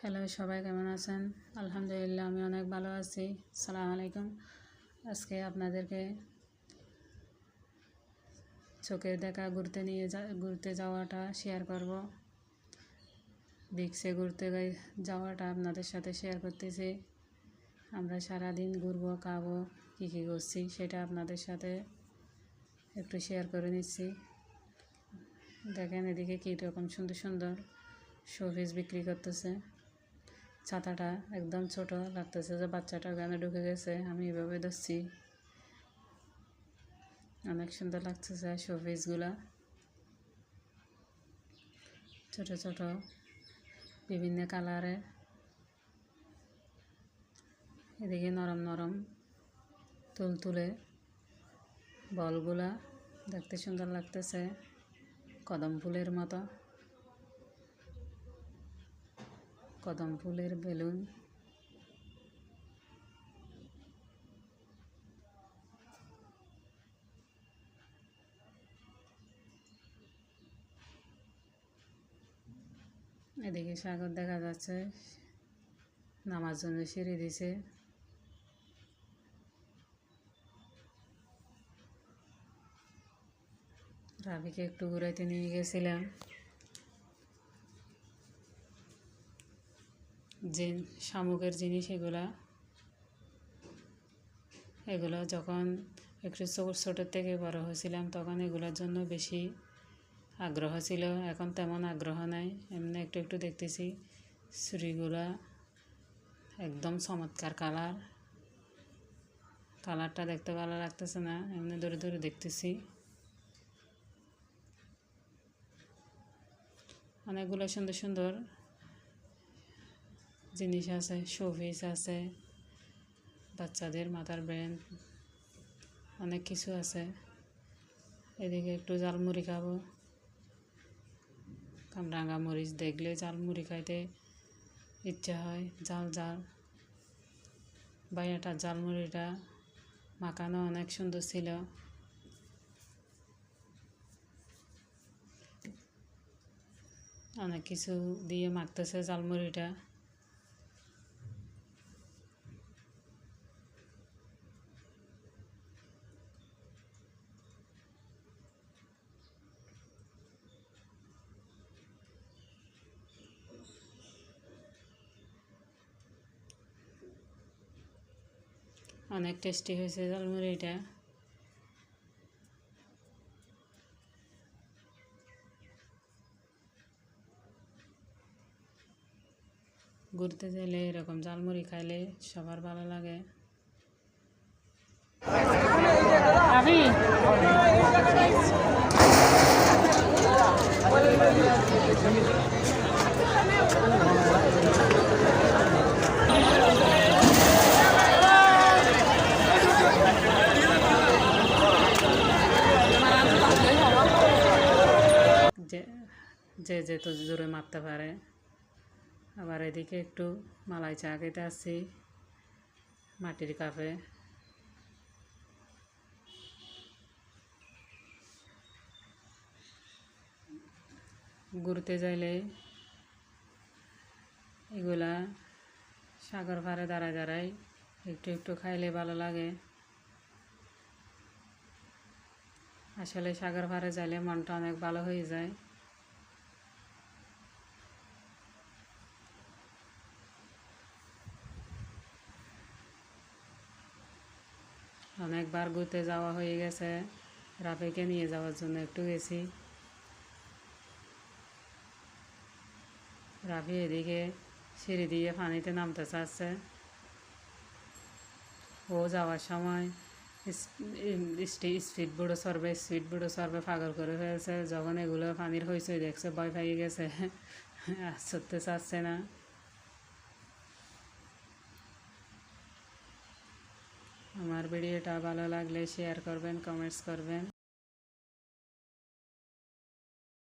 Hello, সবাই কেমন আছেন? আলহামদুলিল্লাহ, আমি অনেক ভালো আছি। সালাম আলাইকুম। আজকে আপনাদেরকে চোখের দেখা ঘুরতে নিয়ে যা, ঘুরতে যাওয়াটা শেয়ার করব। বিক্সে ঘুরতে যাওয়াটা আপনাদের সাথে শেয়ার করতেছি। আমরা সারাদিন ঘুরবো, খাব, কী কী করছি সেটা আপনাদের সাথে একটু শেয়ার করে নিচ্ছি। দেখেন এদিকে কী রকম সুন্দর সুন্দর শোপিস বিক্রি করতেছে। ছাতাটা একদম ছোট লাগতেছে যে বাচ্চাটা ওখানে ঢুকে গেছে, আমি এভাবে ধরছি। অনেক সুন্দর লাগতেছে শোপিসগুলা। ছোট ছোট বিভিন্ন কালারে। এদিকে নরম নরম তুলতুলে বলগুলা দেখতে সুন্দর লাগতেছে, কদম ফুলের মতো। কদম ফুলের বেলুন। এদিকে সাগর দেখা যাচ্ছে, নামার জন্য সিঁড়ি দিছে। রাবিকে একটু ঘুরাইতে নিয়ে গেছিলাম। যে শামুকের জিনিস এগুলা, এগুলো যখন একটু ছোট ছোটোর থেকে বড় হয়েছিলাম তখন এগুলোর জন্য বেশি আগ্রহ ছিল। এখন তেমন আগ্রহ নাই। এমনি একটু একটু দেখতেছি ছুরিগুলা একদম চমৎকার কালার। কালারটা দেখতে ভালো লাগতেছে না, এমনি দূরে দূরে দেখতেছি। অনেকগুলো সুন্দর সুন্দর জিনিস আছে, শোপিস আছে, বাচ্চাদের মাথার ব্যান্ড অনেক কিছু আছে। এদিকে একটু জালমুড়ি খাব। কামরাঙ্গা মরিচ দেখলে জালমুড়ি খাইতে ইচ্ছা হয় জাল জাল বাইয়াটার জালমুড়িটা মাখানো অনেক সুন্দর ছিল। অনেক কিছু দিয়ে মাখতেছে জালমুড়িটা অনেক টেস্টি হয়েছে ঝালমুড়িটা। ঘুরতে গেলে এরকম ঝালমুড়ি খাইলে সবার ভালো লাগে আবি যে যে যে তো জোরে মারতে পারে। আবার এদিকে একটু মালাই চা খেতে আসছি মাটির কাপে। ঘুরতে যাইলে এগুলা সাগর পাড়ে দাঁড়ায় দাঁড়ায় একটু একটু খাইলে ভালো লাগে। আসলে সাগর পাড়ে যাইলে মনটা অনেক ভালো হয়ে যায়। অনেকবার ঘুরতে যাওয়া হয়ে গেছে। রাফিকে নিয়ে যাওয়ার জন্য একটু গেছি। রাফি এদিকে সিঁড়ি দিয়ে পানিতে নামতে চাচ্ছে। ও যাওয়ার সময় স্পিড বোর্ডও সরবে, স্পিড বোর্ডও সরবে পাগল করে ফেলছে। যখন এগুলো পানির হয়েছে দেখছে, ভয় পাইয়ে গেছে। আর চড়তে চাচ্ছে না আমার ভিডিওটা ভালো লাগলে শেয়ার করবেন কমেন্টস করবেন।